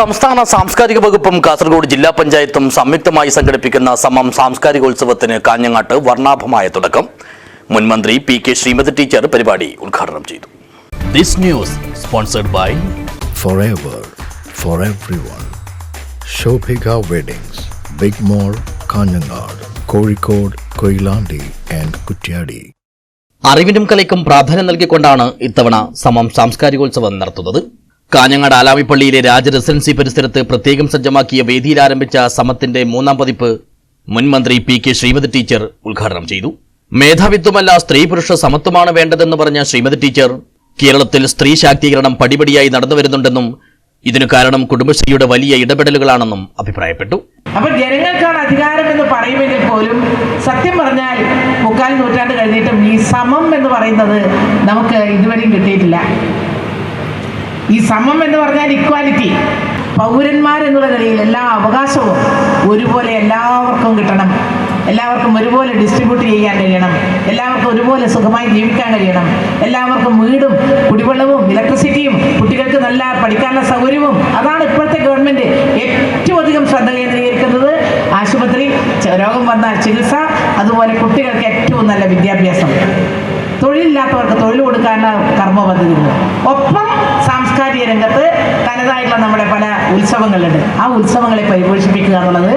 സംസ്ഥാന സാംസ്കാരിക വകുപ്പും കാസർഗോഡ് ജില്ലാ പഞ്ചായത്തും സംയുക്തമായി സംഘടിപ്പിക്കുന്ന സമം സാംസ്കാരികോത്സവത്തിന് കാഞ്ഞങ്ങാട്ട് വർണാഭമായ തുടക്കം. മുൻമന്ത്രി പി കെ ശ്രീമതി ടീച്ചർ പരിപാടി ഉദ്ഘാടനം ചെയ്തു. This news sponsored by forever for everyone. Shobhika Weddings, Big mall Kanhangad Kozhikode Koilandi and Kuttiadi അറിവിനും കലയ്ക്കും പ്രാധാന്യം നൽകിക്കൊണ്ടാണ് ഇത്തവണ സമം സാംസ്കാരികോത്സവം നടത്തുന്നത്. കാഞ്ഞങ്ങാട് ആലാമിപ്പള്ളിയിലെ രാജ റെസിഡൻസി പരിസരത്ത് പ്രത്യേകം സജ്ജമാക്കിയ വേദിയിൽ ആരംഭിച്ച സമത്തിന്റെ മൂന്നാം പതിപ്പ് മുൻമന്ത്രി പി കെ ശ്രീമതി ടീച്ചർ ഉദ്ഘാടനം ചെയ്തു. മേധാവിത്വമല്ല സ്ത്രീ പുരുഷ സമത്വമാണ് വേണ്ടതെന്ന് പറഞ്ഞ ശ്രീമതി ടീച്ചർ കേരളത്തിൽ സ്ത്രീ ശാക്തീകരണം പടിപടിയായി നടന്നു വരുന്നുണ്ടെന്നും ഇതിനു കാരണം കുടുംബശ്രീയുടെ വലിയ ഇടപെടലുകളാണെന്നും അഭിപ്രായപ്പെട്ടു. അപ്പൊ ജനങ്ങൾക്കാണ് അധികാരം എന്ന് പറയുമെങ്കിൽ പോലും സത്യം പറഞ്ഞാൽ മുക്കാൽ നൂറ്റാണ്ട് കഴിഞ്ഞിട്ടും ഈ സമം എന്ന് പറയുന്നത് നമുക്ക് ഇതുവരെയും കിട്ടിയിട്ടില്ല. ഈ സമം എന്ന് പറഞ്ഞാൽ ഇക്വാലിറ്റി പൗരന്മാർ എന്നുള്ള നിലയിൽ എല്ലാ അവകാശവും ഒരുപോലെ എല്ലാവർക്കും കിട്ടണം. എല്ലാവർക്കും ഒരുപോലെ ഡിസ്ട്രിബ്യൂട്ട് ചെയ്യാൻ കഴിയണം. എല്ലാവർക്കും ഒരുപോലെ സുഖമായി ജീവിക്കാൻ കഴിയണം. എല്ലാവർക്കും വീടും കുടിവെള്ളവും ഇലക്ട്രിസിറ്റിയും കുട്ടികൾക്ക് നല്ല പഠിക്കാനുള്ള സൗകര്യവും അതാണ് ഇപ്പോഴത്തെ ഗവൺമെന്റ് ഏറ്റവും അധികം ശ്രദ്ധ കേന്ദ്രീകരിക്കുന്നത്. ആശുപത്രി രോഗം വന്നാൽ ചികിത്സ അതുപോലെ കുട്ടികൾക്ക് ഏറ്റവും നല്ല വിദ്യാഭ്യാസം. തൊഴിലില്ലാത്തവർക്ക് തൊഴിൽ കൊടുക്കാനുള്ള കർമ്മ പദ്ധതികൾ ഒപ്പം സാംസ്കാരിക രംഗത്ത് തനതായിട്ടുള്ള നമ്മുടെ പല ഉത്സവങ്ങളുണ്ട്. ആ ഉത്സവങ്ങളെ പരിപോഷിപ്പിക്കുക എന്നുള്ളത്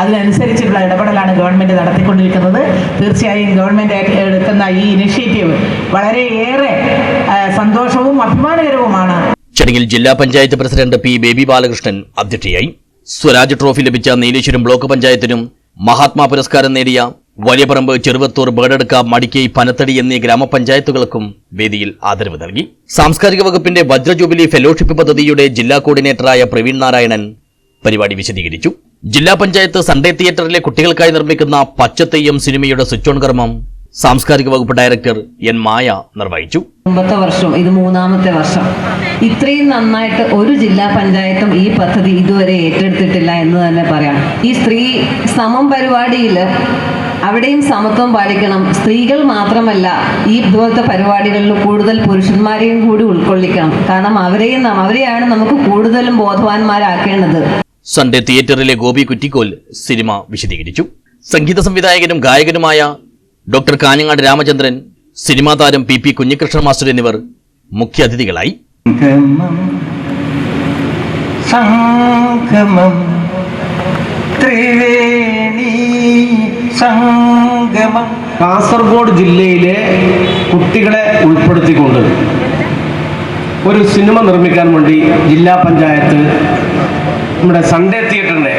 അതിനനുസരിച്ചുള്ള ഇടപെടലാണ് ഗവൺമെന്റ് നടത്തിക്കൊണ്ടിരിക്കുന്നത്. തീർച്ചയായും ഗവൺമെന്റ് എടുക്കുന്ന ഈ ഇനിഷ്യേറ്റീവ് വളരെയേറെ സന്തോഷവും അഭിമാനകരവുമാണ്. ചടങ്ങിൽ ജില്ലാ പഞ്ചായത്ത് പ്രസിഡന്റ് പി ബേബി ബാലകൃഷ്ണൻ അധ്യക്ഷയായി. സ്വരാജ് ട്രോഫി ലഭിച്ച നീലേശ്വരം ബ്ലോക്ക് പഞ്ചായത്തിനും മഹാത്മാ പുരസ്കാരം നേടിയ വലിയപറമ്പ് ചെറുവത്തൂർ ബേഡെടുക്ക മടിക്കൈ പനത്തടി എന്നീ ഗ്രാമപഞ്ചായത്തുകൾക്കും വേദിയിൽ ആദരവ് നൽകി. സാംസ്കാരിക വകുപ്പിന്റെ വജ്രജൂബിലി ഫെലോഷിപ്പ് പദ്ധതിയുടെ ജില്ലാ കോർഡിനേറ്ററായ പ്രവീൺ നാരായണൻ പരിപാടി വിശദീകരിച്ചു. ജില്ലാ പഞ്ചായത്ത് സൺഡേ തിയേറ്ററിലെ കുട്ടികൾക്കായി നിർമ്മിക്കുന്ന പച്ചത്തെയ്യം സിനിമയുടെ സ്വിച്ച് ഓൺ കർമ്മം സാംസ്കാരിക വകുപ്പ് ഡയറക്ടർ എൻ മായ നിർവഹിച്ചു. മുമ്പത്തെ വർഷം ഇത് മൂന്നാമത്തെ വർഷം. ഇത്രയും നന്നായിട്ട് ഒരു ജില്ലാ പഞ്ചായത്തും ഈ പദ്ധതി ഇതുവരെ ഏറ്റെടുത്തിട്ടില്ല എന്ന് തന്നെ പറയാം. ഈ സ്ത്രീ സമം പരിപാടിയിൽ അവിടെയും സമത്വം പാലിക്കണം. സ്ത്രീകൾ മാത്രമല്ല ഈ ഇതുപോലത്തെ പരിപാടികളിൽ കൂടുതൽ പുരുഷന്മാരെയും കൂടി ഉൾക്കൊള്ളിക്കണം. കാരണം അവരെയും ന- അവരെയാണ് നമുക്ക് കൂടുതലും ബോധവാന്മാരാക്കേണ്ടത്. സൺഡേ തിയേറ്ററിലെ ഗോപി കുറ്റിക്കോൽ സിനിമ വിശദീകരിച്ചു. സംഗീത സംവിധായകനും ഗായകനുമായ ഡോക്ടർ കാഞ്ഞങ്ങാട് രാമചന്ദ്രൻ സിനിമാ താരം പി പി കുഞ്ഞികൃഷ്ണൻ മാസ്റ്റർ എന്നിവർ മുഖ്യാതിഥികളായി. സംഗമം സംഗമം ത്രിവേണി സംഗമം കാസർഗോഡ് ജില്ലയിലെ കുട്ടികളെ ഉൾപ്പെടുത്തിക്കൊണ്ട് ഒരു സിനിമ നിർമ്മിക്കാൻ വേണ്ടി ജില്ലാ പഞ്ചായത്ത് നമ്മുടെ സൺഡേ തിയേറ്ററിന്റെ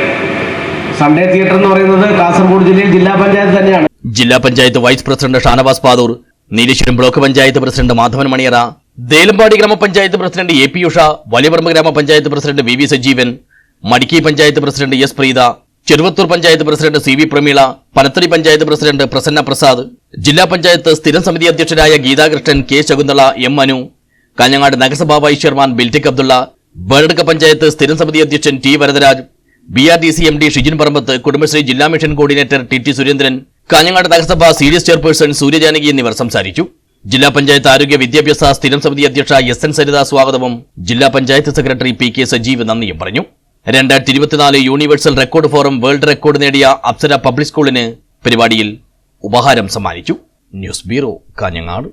സൺഡേ തിയേറ്റർ എന്ന് പറയുന്നത് കാസർഗോഡ് ജില്ലയിൽ ജില്ലാ പഞ്ചായത്ത് തന്നെയാണ്. ജില്ലാ panchayat vice president Shanavas Padoor Nileshwaram block panchayat president Madhavan Maniyara Delampady ഗ്രാമപഞ്ചായത്ത് president A P Usha Valiyaparamba ഗ്രാമപഞ്ചായത്ത് president V V Sajeevan Madikai panchayat president S Preetha Cheruvathur panchayat president C V Prameela Panathady panchayat president Prasanna Prasad ജില്ലാ പഞ്ചായത്ത് സ്ഥിരം സമിതി അധ്യക്ഷരായ Geethakrishnan K Shakuntala M Anu Kanhangad നഗരസഭാ vice chairman Biltik Abdulla Bedadka panchayat സ്ഥിരം സമിതി അധ്യക്ഷൻ T Varadaraj B R D C M D Shijin Parambath Kudumbashree ജില്ലാ mission coordinator T T Surendran Kanhangad നഗരസഭ സീരിയസ് ചെയർപേഴ്സൺ സൂര്യജാനകി എന്നിവർ സംസാരിച്ചു. ജില്ലാ പഞ്ചായത്ത് ആരോഗ്യ വിദ്യാഭ്യാസ സ്ഥിരം സമിതി അധ്യക്ഷ എസ് എൻ സരിത സ്വാഗതവും ജില്ലാ panchayat secretary P K Sajeev നന്ദിയും പറഞ്ഞു. രണ്ടായിരത്തി ഇരുപത്തിനാല് universal record forum world record നേടിയ അപ്സര പബ്ലിക് സ്കൂളിന് പരിപാടിയിൽ ഉപഹാരം സമ്മാനിച്ചു. News bureau Kanhangad.